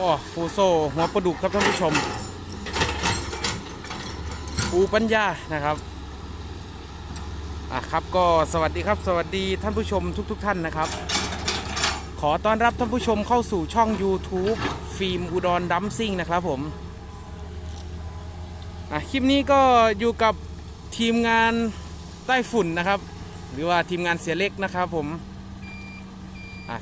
อ้ฟูโซหัวปลาดุกครับท่านผู้ชม ปูปัญญานะครับอะครับก็สวัสดีครับ สวัสดีท่านผู้ชมทุกๆทท่านนะครับ ขอต้อนรับท่านผู้ชมเข้าสู่ช่อง YouTube ฟิล์มอุดรดัมซิ่งนะครับผมอะคลิปนี้ก็อยู่กับทีมงานใต้ฝุ่นนะครับ หรือว่าทีมงานเสียเล็กนะครับผม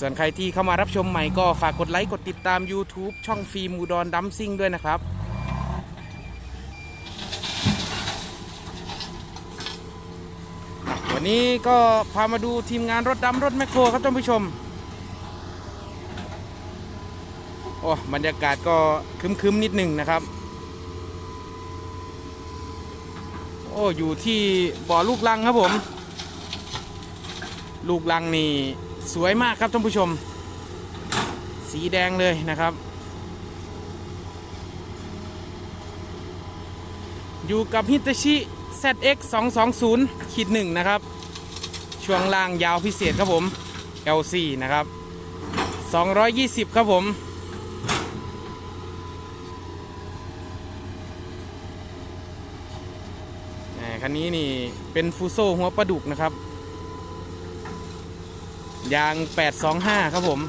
ส่วนใครที่เข้ามารับชมใหม่ก็ฝากกดไลค์กดติดตาม YouTube ช่องฟิล์มอุดรดัมซิ่งด้วยนะครับวันนี้ก็พามาดูทีมงานรถดำรถแมคโครครับท่านผู้ชมโอ้บรรยากาศก็คึมๆนิดหนึ่งนะครับ โอ้อยู่ที่บ่อลูกลังครับผม ลูกลังนี่ สวยมากครับท่านผู้ชม สีแดงเลยนะครับ อยู่กับฮิตาชิ ZX 220ขีดหนึ่งนะครับ ช่วงล่างยาวพิเศษครับผม L4 นะครับ 220 ครับผมคันนี้นี่เป็นฟูโซหัวปลาดุกนะครับ ยาง 825 ครับผม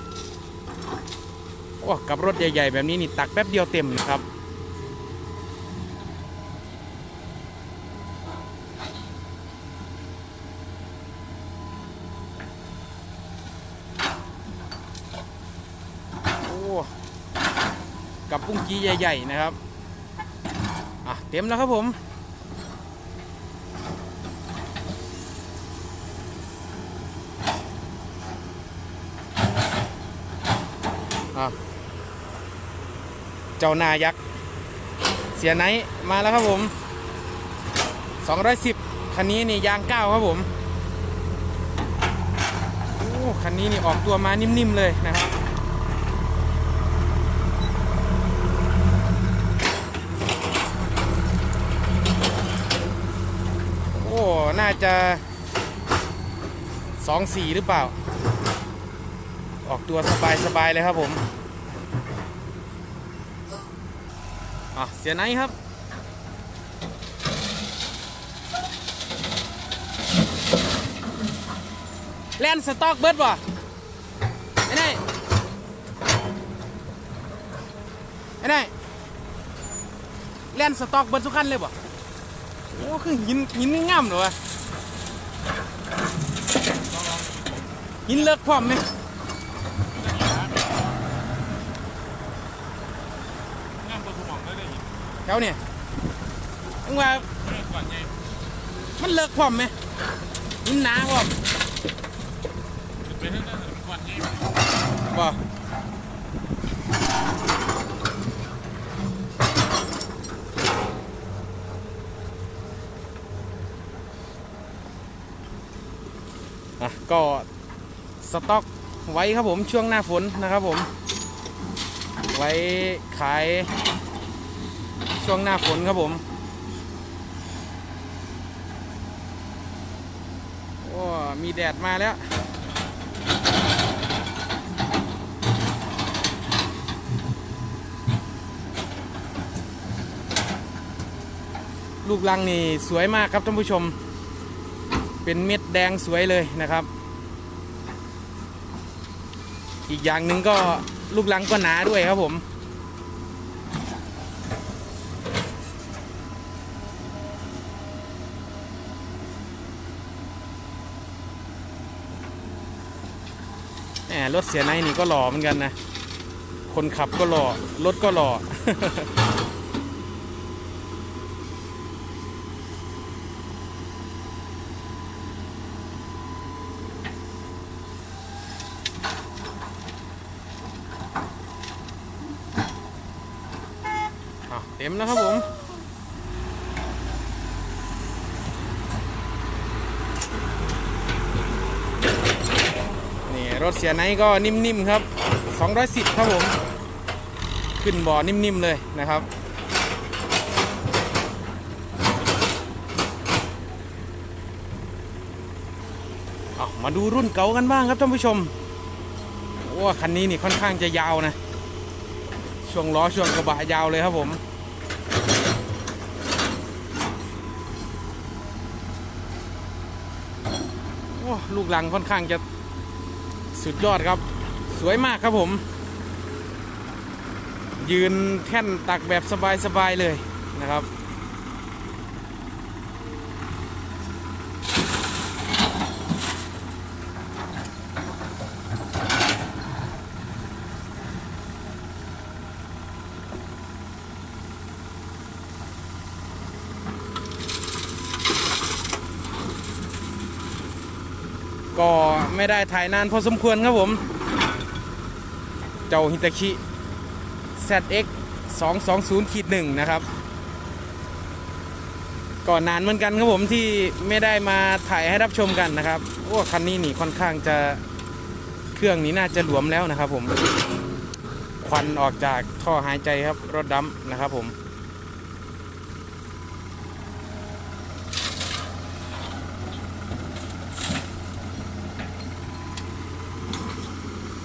โอ้กับรถใหญ่ๆ แบบนี้นี่ตักแป๊บเดียวเต็มนะครับ โอ้กับปุ้งกี้ใหญ่ ๆ นะครับ อะ เต็มแล้วครับผม เจ้านายักษ์ เสียไนมาแล้วครับผม 210 คันนี้นี่ยางเก้าครับผมโอ้คันนี้นี่ออกตัวมานิ่มๆเลยนะครับโอ้น่าจะสองสี่หรือเปล่า ออกตัวสบายสบายเลยครับผม อะเสียไหนครับแลนสต็อกเบิร์ดบ่ไอ้นี่ไอ้นี่แลนสต็อกเบิร์ดทุกคันเลยบ่โอ้คือหินหินงามเหรอวะหินเลิกพร้อมไหม งามตัวสมองได้เลย เจ้าเนี่ยมึงว่ามันเลิกพร้อมไหมหินหนาพร้อมจะเป็นเรื่องนั้นก่อนไงบ่อะก็สต็อกไว้ครับผมช่วงหน้าฝนนะครับผม ไว้ขาย ช่วงหน้าฝนครับผมโอ้มีแดดมาแล้วลูกลังนี่สวยมากครับท่านผู้ชม เป็นเม็ดแดงสวยเลยนะครับ อีกอย่างหนึ่งก็ลูกลังก็หนาด้วยครับผม รถเสียในนี่ก็หล่อเหมือนกันนะ คนขับก็หล่อ รถก็หล่อ เต็มแล้วครับผม นี่ รถเสียไนก็นิ่มๆครับ 210 ครับผม ขึ้นบ่อนิ่มๆเลยนะครับ เอามาดูรุ่นเก่ากันบ้างครับท่านผู้ชมว่าคันนี้นี่ค่อนข้างจะยาวนะ ช่วงล้อช่วงกระบะยาวเลยครับผมลูกหลังค่อนข้างจะ สุดยอดครับ สวยมากครับผม ยืนแท่นตักแบบสบายๆเลยนะครับ ก็ไม่ได้ถ่ายนานพอสมควรครับผม เจ้าฮิตาชิ ZX 220ขีดหนึ่งนะครับก่อนนานเหมือนกันครับผมที่ไม่ได้มาถ่ายให้รับชมกันนะครับโอ้คันนี้นี่ค่อนข้างจะเครื่องนี้น่าจะหลวมแล้วนะครับผมควันออกจากท่อหายใจครับรถดำนะครับผม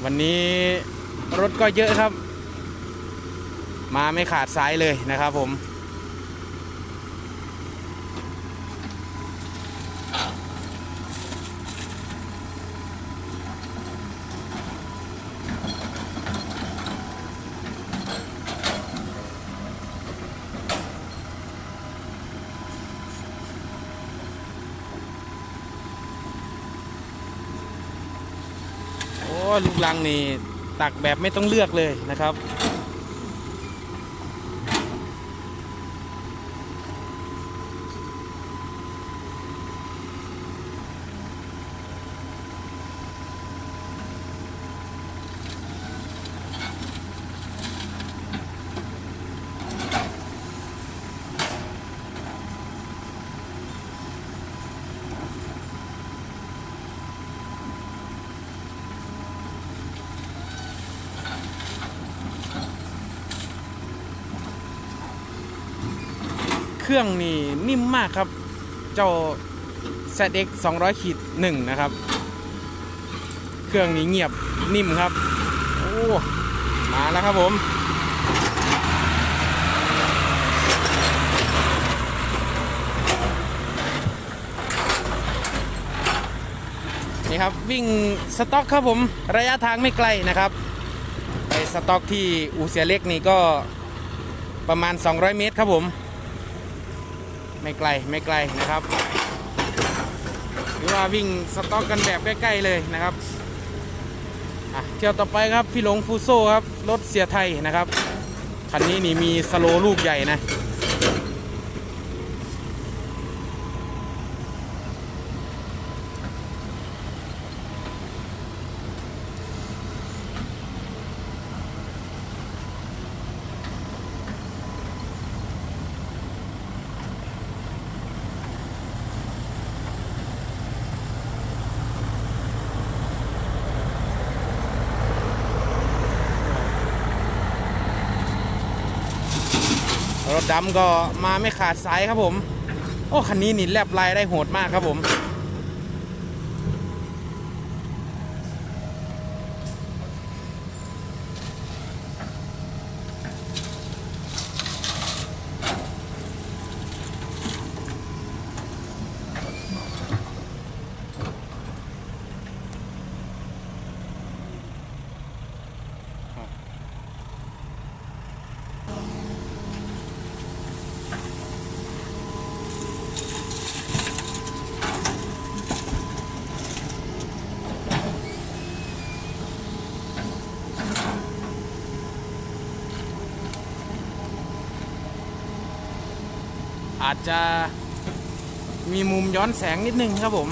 วันนี้รถก็เยอะครับ มาไม่ขาดสายเลยนะครับผม โอ้ ลูกลังนี่ตักแบบไม่ต้องเลือกเลยนะครับ เครื่องนี่นิ่มมากครับ เจ้า ZX 200ขีดหนึ่งนะครับ เครื่องนี้เงียบนิ่มครับ โอ้ มาแล้วครับผมนี่ครับ วิ่งสต็อกครับผมระยะทางไม่ไกลนะครับไปสต็อกที่อูเสียเล็กนี่ก็ประมาณ 200 เมตรครับผม ไม่ไกลไม่ไกลนะครับ หรือว่าวิ่งสต็อกกันแบบใกล้ๆเลยนะครับอะเที่ยวต่อไปครับพี่หลงฟูโซครับรถเสียไทยนะครับคันนี้นี่มีสโลลูกใหญ่นะ ดำก็มาไม่ขาดสายครับผม โอ้คันนี้นี่แลบลายได้โหดมากครับผม อาจจะมีมุมย้อนแสงนิดนึงครับผม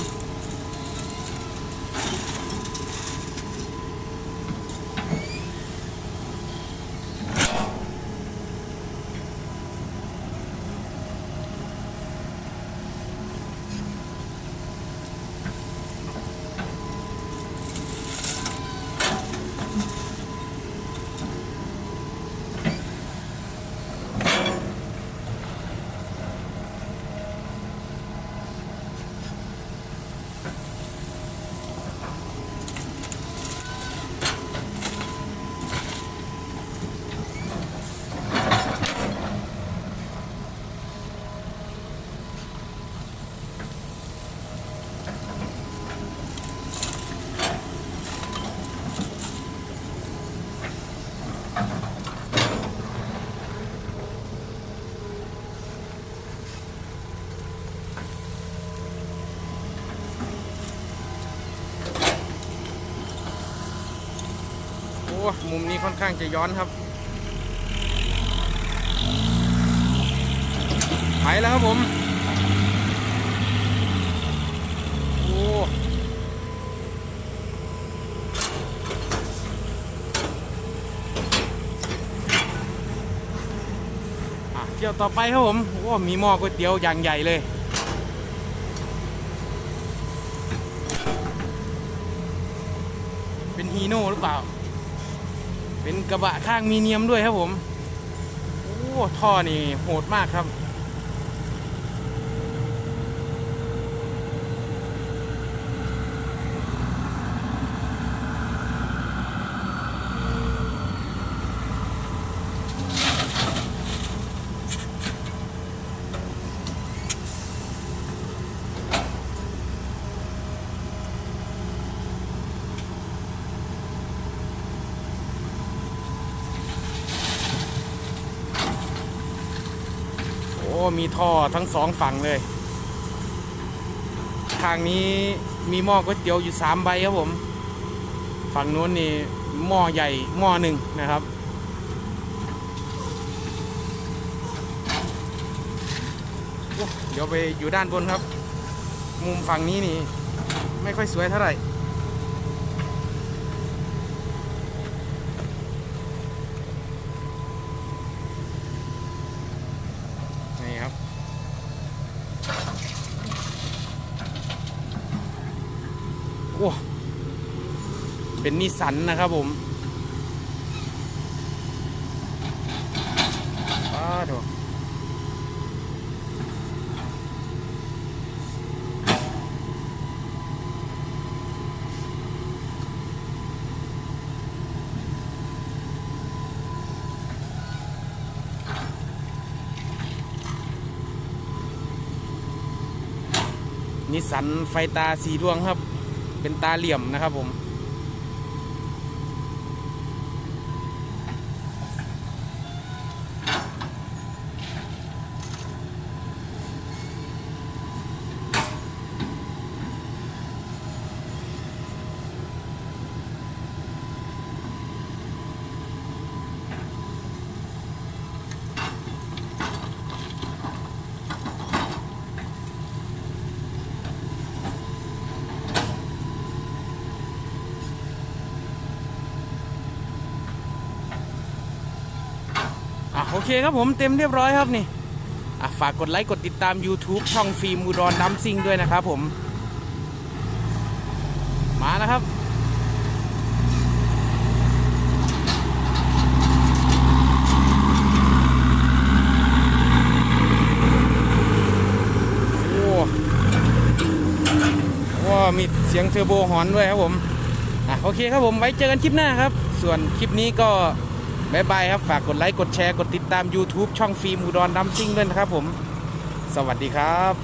มุมนี้ค่อนข้างจะย้อนครับไปแล้วครับผมโอ้เที่ยวต่อไปครับผมโอ้มีหม้อก๋วยเตี๋ยวอย่างใหญ่เลยเป็นฮีโน่หรือเปล่า เป็นกระบะข้างมีเนียมด้วยครับผม โอ้ท่อนี่โหดมากครับ มีท่อทั้งสองฝั่งเลย ทางนี้มีหม้อก๋วยเตี๋ยวอยู่สามใบครับผม ฝั่งนู้นนี่หม้อใหญ่หม้อหนึ่งนะครับ เดี๋ยวไปอยู่ด้านบนครับ มุมฝั่งนี้นี่ ไม่ค่อยสวยเท่าไหร่ โอ้เป็นนิสันนะครับผมอ้าโถนิสสันไฟตาสีดวงครับ เป็นตาเหลี่ยมนะครับผม โอเคครับผมเต็มเรียบร้อยครับนี่อะฝากกดไลค์กดติดตาม YouTube ช่องฟิล์มอุดรดัมซิงด้วยนะครับผม มาแล้วครับว้ามีเสียงเทอร์โบหอนด้วยครับผม อะโอเคครับผมไว้เจอกันคลิปหน้าครับ ส่วนคลิปนี้ก็ บายบายครับ ฝากกดไลค์ กดแชร์ กดติดตาม YouTube ช่องฟิล์มอุดรดัมซิงด้วยนะครับผม สวัสดีครับ